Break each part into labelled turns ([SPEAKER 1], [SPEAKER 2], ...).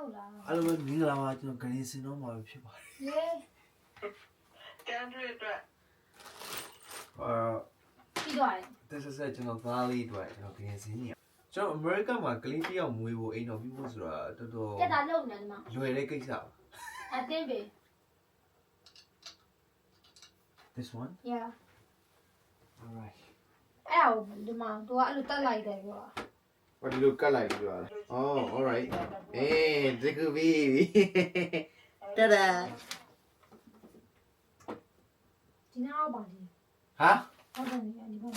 [SPEAKER 1] ဟုတ်လား
[SPEAKER 2] အားလုံးပဲမင်္ဂလာပါကျွန်တော်ဂရင်းစင်တော့မှာပဲဖြစ်ပါတယ်
[SPEAKER 1] ရေ
[SPEAKER 3] တန်တွေအတွက်
[SPEAKER 2] အာ
[SPEAKER 1] ပြီးသွားတယ်
[SPEAKER 2] တက်ဆက်ဆက်ကျွန်တော်သားလေးအတွက်ကျွန်တော်ဂရင်းစင်နေကျွန်တော်အမေရိကန်မှာကလေးတစ်ယောက်မွေးဖို့အိမ်တော်ပြုဖို့ဆိုတာတော်တော်
[SPEAKER 1] တက်တာလုံနေတယ်ဒီမှာ
[SPEAKER 2] လွယ်တဲ့ကိစ္စပါ
[SPEAKER 1] အတင်းပဲ
[SPEAKER 2] this one
[SPEAKER 1] yeah
[SPEAKER 2] alright
[SPEAKER 1] အဲ့ဒါကိုဒီမှာသူကအဲ့လိုတက်လိုက်တယ်ပြောတာ
[SPEAKER 2] ဘာဒီလိုကတ်လိုက်ပြီးတော့ oh alright အေးဒီကူဘီတဒါ
[SPEAKER 1] ဒီနောက်ပါဒီ
[SPEAKER 2] ဟာ
[SPEAKER 1] ဟုတ်တယ်ဒီဒီမှာ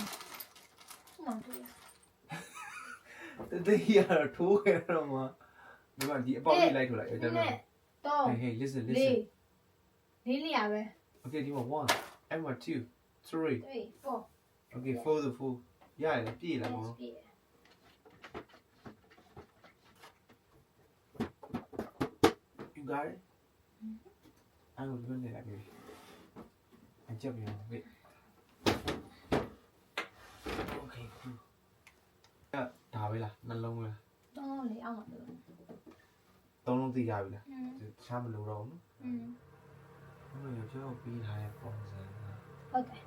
[SPEAKER 1] ဟိုမှာတွေ့ရ
[SPEAKER 2] တတိယတော့ထိုးခဲ့တော့မှဒီမှာဒီအပေါက်လေးလိုက်ထိုးလိုက်အဲ့
[SPEAKER 1] ဒီ
[SPEAKER 2] ဒါ
[SPEAKER 1] နဲ့တော့
[SPEAKER 2] hey hey listen
[SPEAKER 1] လေး
[SPEAKER 2] listen
[SPEAKER 1] လေးနေရပဲ
[SPEAKER 2] okay ဒီမှာ1 and 1 2 3
[SPEAKER 1] 3 4
[SPEAKER 2] okay for the full ရတယ်ပြည့်လာမော
[SPEAKER 1] ပြည့်
[SPEAKER 2] You got it? I'm going to like it. I jump you. Wait. Okay, cool. ဒါပဲလားနှလုံးလား
[SPEAKER 1] တော့လေအောင်ပါလို့
[SPEAKER 2] သုံးလုံးသိကြပြီလား
[SPEAKER 1] อืม
[SPEAKER 2] တခြားမလို့တော့ဘူး
[SPEAKER 1] อืม
[SPEAKER 2] နော်ဘယ်လိုကြောက်ပြီးထားတဲ့ပုံစံလဲ
[SPEAKER 1] ဟုတ်တယ်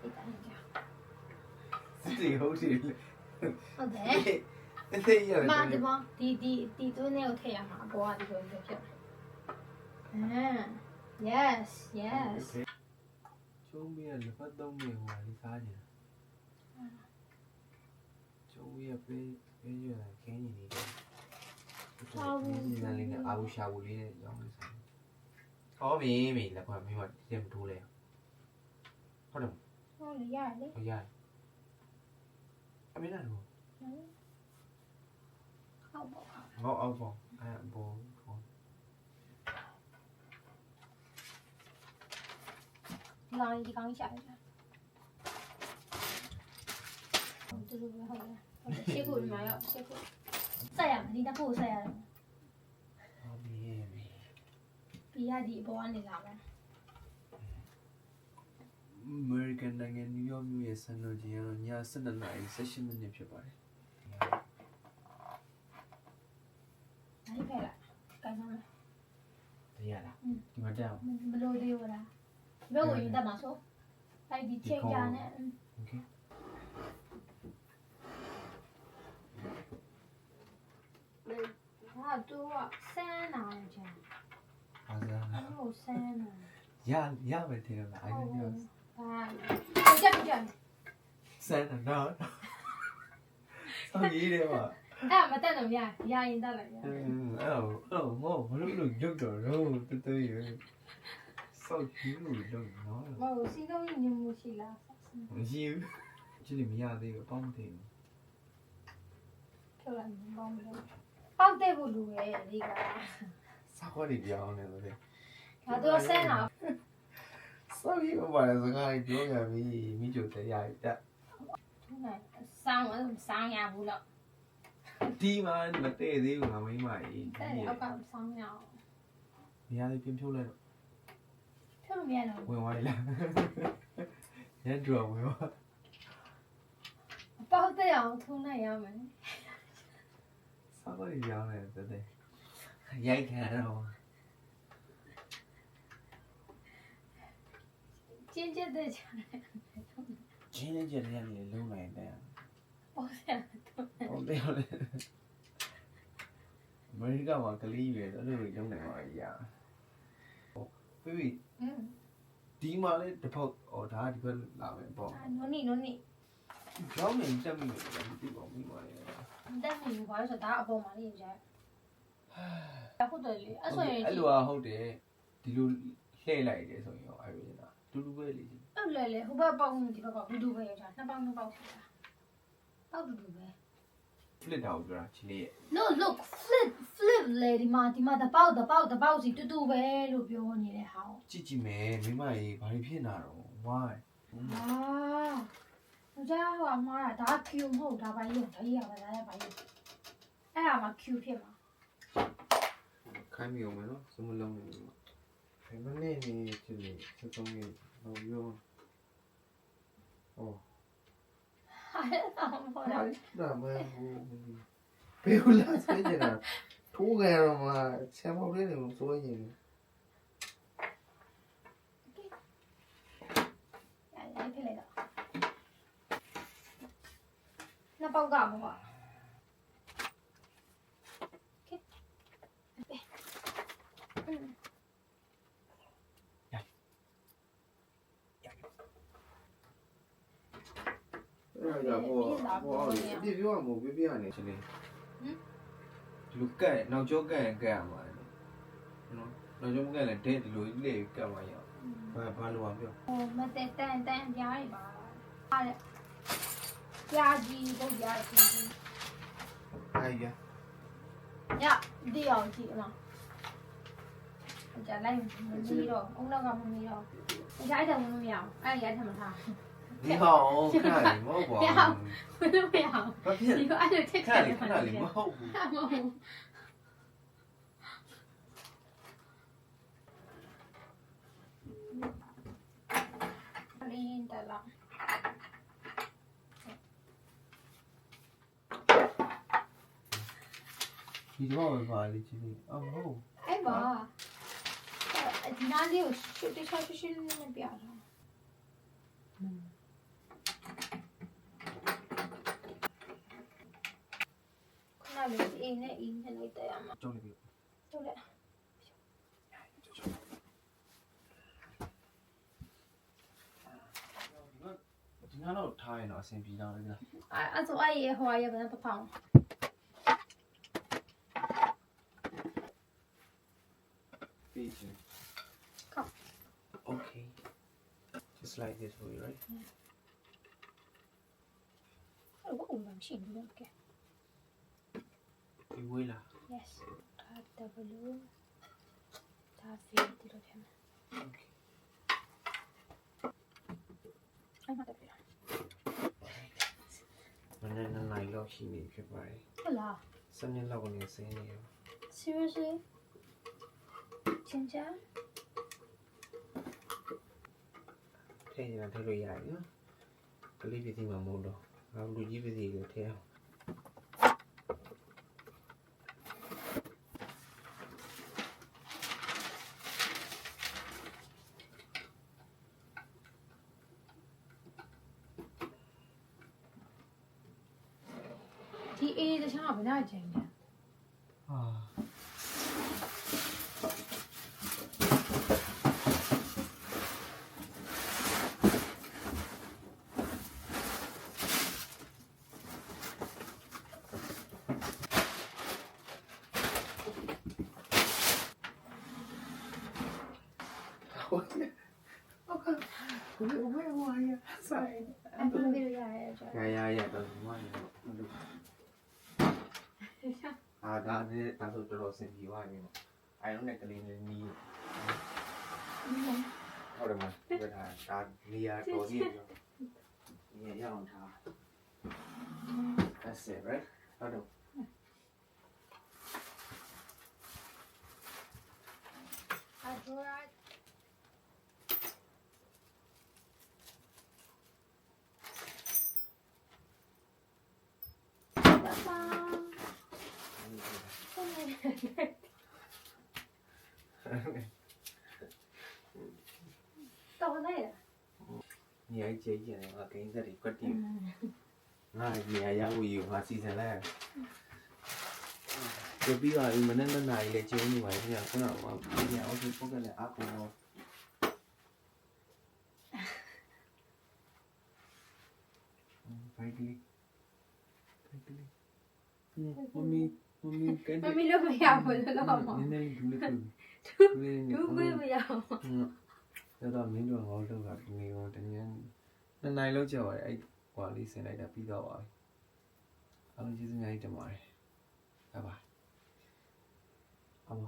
[SPEAKER 1] ဒီတိုင်းကြာ
[SPEAKER 2] စစ်တီဟုတ်တယ်
[SPEAKER 1] ဟုတ်တယ်
[SPEAKER 2] အဲ့ဒီရ
[SPEAKER 1] မာ
[SPEAKER 2] တ
[SPEAKER 1] ဒီ
[SPEAKER 2] ယ်
[SPEAKER 1] မှာဒီဒီဒီသွင်းနေကိုထည့်ရမှာအပေါ်ကဒီလိုမျိုးဖြစ်တယ် အာ yes yes
[SPEAKER 2] ကျုံးပြီးလက်ဖက်သုံးနေဟိုလေးစားကြတယ်ကျုံးပြီးပေးပေးရခင်းနေတယ်ဒီနေ့လေးနဲ့အာဝရှာဘူးလေးနဲ့ရောင်းနေစားဟောမင်းမင်းလက်ဖက်မင်းကတည်းမထိုးလဲဟုတ်တယ်
[SPEAKER 1] ဟုတ်လေရတယ်လေ
[SPEAKER 2] ဟုတ်ရတယ်အမေနာတော့
[SPEAKER 1] ဟုတ်ပါ
[SPEAKER 2] ငေါအောက်ပေါ့အဲဘော ခေါ်
[SPEAKER 1] ဒီကောင်ဒီကောင်ရှာရတယ်တူတူပဲဟုတ်တယ်ရှေ့ကိုဒီမှာရောက်ရှေ့ကိုဆက်ရမယ်ဒီတစ်ခုဆက်ရတယ်
[SPEAKER 2] ဟောမင်းမင်း
[SPEAKER 1] ပြီးရဒီအပေါ်ကနေလာမယ်
[SPEAKER 2] American နိုင်ငံ New York မြို့ရဲ့စံတော်ချိန်ကတော့ည7:00နာရီ18မိနစ်ဖြစ်ပါတယ်
[SPEAKER 1] အဲ့ဖက်လာကန်ဆောင်မယ်
[SPEAKER 2] တရားလားဒီမှာတက်အောင်
[SPEAKER 1] ဘလို့သေးဝလား ဘယ်ဝင်တက်မှာဆိုအဲ့ဒီချိန်ကြနဲ့
[SPEAKER 2] Okay
[SPEAKER 1] ဟာတူကဆန်းနာကြတယ်
[SPEAKER 2] အားစား
[SPEAKER 1] အဲ့လိုဆန်းနာ
[SPEAKER 2] ရရမယ်ထင်တယ် I don't know
[SPEAKER 1] ဟာကြက်ကြက်
[SPEAKER 2] စမ်းတော့စောင်းရေးတယ်ပါ
[SPEAKER 1] အဲ့မတက်တော့ရရရင်တက်လိုက်ရ
[SPEAKER 2] อืมအဲ့တော့အဲ့တော့ငေါဘာလို့လို့ရုပ်တော့တော့တတရ စောက်ကြီးလို့တော့နော်
[SPEAKER 1] မဟုတ်စီလုံးညမှုရှိလား
[SPEAKER 2] မရှိဘူးကြည့်လို့မရသေးဘူးပေါင်းမသိဘူး
[SPEAKER 1] ဖြုတ်လိုက်ပေါင်းမလို့ပေါက်တဲ့ဖို့လူရဲ့ဒီက
[SPEAKER 2] စောက်ရည်ပြောင်းနေလို့လေ
[SPEAKER 1] ငါတို့ဆန်းနာ
[SPEAKER 2] စောက်ကြီးကဘာလဲစကားပြောရပြီမိကျုပ်တရားတက်
[SPEAKER 1] ဆောင်းဆောင်းရဘူးလို့
[SPEAKER 2] ဒီမှာမတည့်သေးဘူးငါမိမကြီး
[SPEAKER 1] တဲ့အောက်ကဆောင်းရအောင်
[SPEAKER 2] မရသေးပြင်ဖြုတ်လိုက်တော့
[SPEAKER 1] ဖြုတ်လို့ မရတော့
[SPEAKER 2] ဝင်သွားလိမ့်လားညတော့ဝင်သွား
[SPEAKER 1] ပေါက်တဲ့အောင်ထုံးလိုက်ရမယ်
[SPEAKER 2] စောက်ရည်ပြောင်းနေတယ်တဲ့ရိုက်ခံတော့
[SPEAKER 1] ကျင်းကျက်တဲ့ချာ
[SPEAKER 2] ချင်းချင်းချင်းနဲ့လည်းလုံးနိုင်တယ်
[SPEAKER 1] ပေါ့ဆရာ
[SPEAKER 2] ဟုတ်တယ်ဟုတ်တယ်အမေရိကမှာကလေးရွယ်အဲ့လိုလုံးနိုင်ပါကြီးရဟုတ်ပြီ
[SPEAKER 1] อืม
[SPEAKER 2] ဒီမှာလေတစ်ဖောက်ဟောဒါဒီဘက်လာမယ်ပေါ့
[SPEAKER 1] နိုနီနိုနီ
[SPEAKER 2] ကြောင်းနေတက်မိတယ်မသိပါဘူးမိပါလေ
[SPEAKER 1] တက်နေဘာလို့ဆိုတော့ဒါအပေါ်မှာလေးရအခုတော့လေအဲ့ဆိုရင်
[SPEAKER 2] အဲ့လိုอ่ะဟုတ်တယ်ဒီလိုလှည့်လိုက်တယ်ဆိုရင်ရောအဲ့လိုလားတူတူပဲလေ
[SPEAKER 1] အဲ့လေလေဟိုဘက်ပေါက်နေဒီဘက်ပေါက်ဒူဒူပဲရတာနှစ်ပေါက်နှစ်ပေါက်ဖြစ်တာပေါက်ဒူဒူပဲ
[SPEAKER 2] flip တာကိုပြောတာချင်းလေးရဲ့
[SPEAKER 1] no look flip flip လေဒီမှာဒီမှာတပေါက်တပေါက်တပေါက်စီတူတူပဲလို့ပြောနေတဲ့ဟာ
[SPEAKER 2] ကြည့်ကြည့်မယ်မိမကြီးဘာလို့ဖြစ်နေတာတော့ why
[SPEAKER 1] အာဟိုကြာဟိုအမားတာဒါ Q မဟုတ်ဒါဘာကြီးဒါကြီးရပါလားဘာကြီးအဲ့ဒါမှ Q ဖြစ်မှာ
[SPEAKER 2] ခိုင်းမိအောင်မယ်နော်စမလုံးနေလို့ဘယ်မနေ့နေချစ်နေစက်ဆုံးကြီးဟောပြောဟော
[SPEAKER 1] အဲ့ဒါမှမဟုတ်
[SPEAKER 2] ဟာ
[SPEAKER 1] လား
[SPEAKER 2] ဒါမှဟိုဘယ်လိုလဲစနေကြတာ ထိုးခဲ့တော့မှဆံပေါက်လေးတွေကိုသွေးနေပြီ
[SPEAKER 1] လိုက်ဖိလိုက်တော့နှစ်ပေါက်ကမဟုတ် အဲ့ဒါကဘော
[SPEAKER 2] ဘောဒီပြောရမို့ပြပြရနေချင်းလေးဟမ် လိုကက်နောက်ကျောကက်ရင်ကက်ရမှာနော်နောက်ကျောမကက်လည်းဒဲဒီလိုကြီးလေးကက်မှာရအောင်ဘာဘာလို့အောင်ပြော
[SPEAKER 1] ဟိုမတန်တန်တန်ပြားတွေပါအားတဲ့ပြားကြီးပုတ်ပြားတွေကြီးကြီး
[SPEAKER 2] အဲ့ရ
[SPEAKER 1] ညဒီအောင်ကြည့်အမကြာလိုက်မမီတော့အုံနောက်ကမမီတော့အကြိုက်တယ်မမီအောင်အဲ့ရထမထား
[SPEAKER 2] 你好，看你莫不
[SPEAKER 1] 好，不是不好，你
[SPEAKER 2] 个
[SPEAKER 1] 爱
[SPEAKER 2] 在
[SPEAKER 1] 看你看你好不，
[SPEAKER 2] 好
[SPEAKER 1] 莫
[SPEAKER 2] 不。
[SPEAKER 1] 你
[SPEAKER 2] 怎么没
[SPEAKER 1] 发的？今天啊，没。哎，
[SPEAKER 2] 没。呃，你里有，就就小星星
[SPEAKER 1] 那边了。嗯。 လေးကိုရှစ်တခြားရှင်းရှင်းလေးနဲ့ပြတာခုနလေးအင်းနဲ့အင်းနဲ့လိုက်တယ်အမ
[SPEAKER 2] ကြောက်နေပြီ
[SPEAKER 1] ဟုတ်တယ်
[SPEAKER 2] ဒီနားတော့ထားရင်တော့အဆင်ပြေတော့လေလား
[SPEAKER 1] အဲ့အဲ့ဆိုအဲ့ရဟိုရဘယ်နဲ့ပဖောင်း။
[SPEAKER 2] ပြီးချင်း
[SPEAKER 1] ကောက်။
[SPEAKER 2] Okay. Just like this for you, right?
[SPEAKER 1] အဲ့ဘာမှမရှိဘူးလေကဲ
[SPEAKER 2] ဒီဝေးလား
[SPEAKER 1] yes ဒါ W ဒါ V ဒီလိုဖြစ်မယ်။
[SPEAKER 2] Okay.
[SPEAKER 1] အဲ့မှာတက်ပြ
[SPEAKER 2] မနေ့ကနိုင်လောက်ရှိနေဖြစ်ပါတယ်
[SPEAKER 1] ဟုတ်လား။
[SPEAKER 2] စနေလောက်ကနေစင်းနေရော
[SPEAKER 1] seriously ချင်းချာ။
[SPEAKER 2] ထဲရင်ထည့်လို့ရတယ်နော်။ကလေးပြည်စီမှာမဟုတ်တော့။ငါလူကြီးပြည်စီကိုထည့်အောင်
[SPEAKER 1] ဒီ A တခြားကဘယ်နှချိန်လဲ။
[SPEAKER 2] ဟာ။ဟုတ်ကဲ့။ဟုတ်ကဲ့။ဘယ်လိုဝယ်ရဆိုင်
[SPEAKER 1] အဲ့
[SPEAKER 2] အာဒါနဲ့ဒါဆိုတော်တော်စင်ပြေသွားပြီနော်အိုင်လုံးနဲ့ကလေးနဲ့နီးဟုတ်တယ်မပြတာဒါနေရာတော်ကြီးပြောနေရအောင်ထား That's it right ဟုတ်တော့
[SPEAKER 1] အဲ့ဒါရပါပါ ဆုံးနေတယ်တော့နေရ
[SPEAKER 2] နေရာကြီးကျတယ်ငါဂိမ်းသက်တွေကွက်တီငါနေရာရောက်ယူငါစီစဉ်လိုက်ကြပြီးပါပြီမနေ့ကနိုင်လေကျုံးနေပါလေခုနကခုနက ဒီအောက်ကိုပုတ်ကနေအကူတော့ဘိုက်ကလေးဘိုက်ကလေးမမီမမီကန်
[SPEAKER 1] မမီလို့မရဘူးလို့တော့မ
[SPEAKER 2] နည်းနည်းဒူးလေးဒူး
[SPEAKER 1] ဒူးခွေးမရဘူး
[SPEAKER 2] အဲ့တော့မင်းတို့ငေါတော့ကဒီနေ့တော့တကယ်နှစ်နိုင်လောက်ကြော်ရဲအဲ့ဟွာလေးဆင်လိုက်တာပြီးတော့ပါပြီအားလုံးကျေးဇူးအများကြီးတင်ပါတယ်ဘိုင်ဘိုင်အမ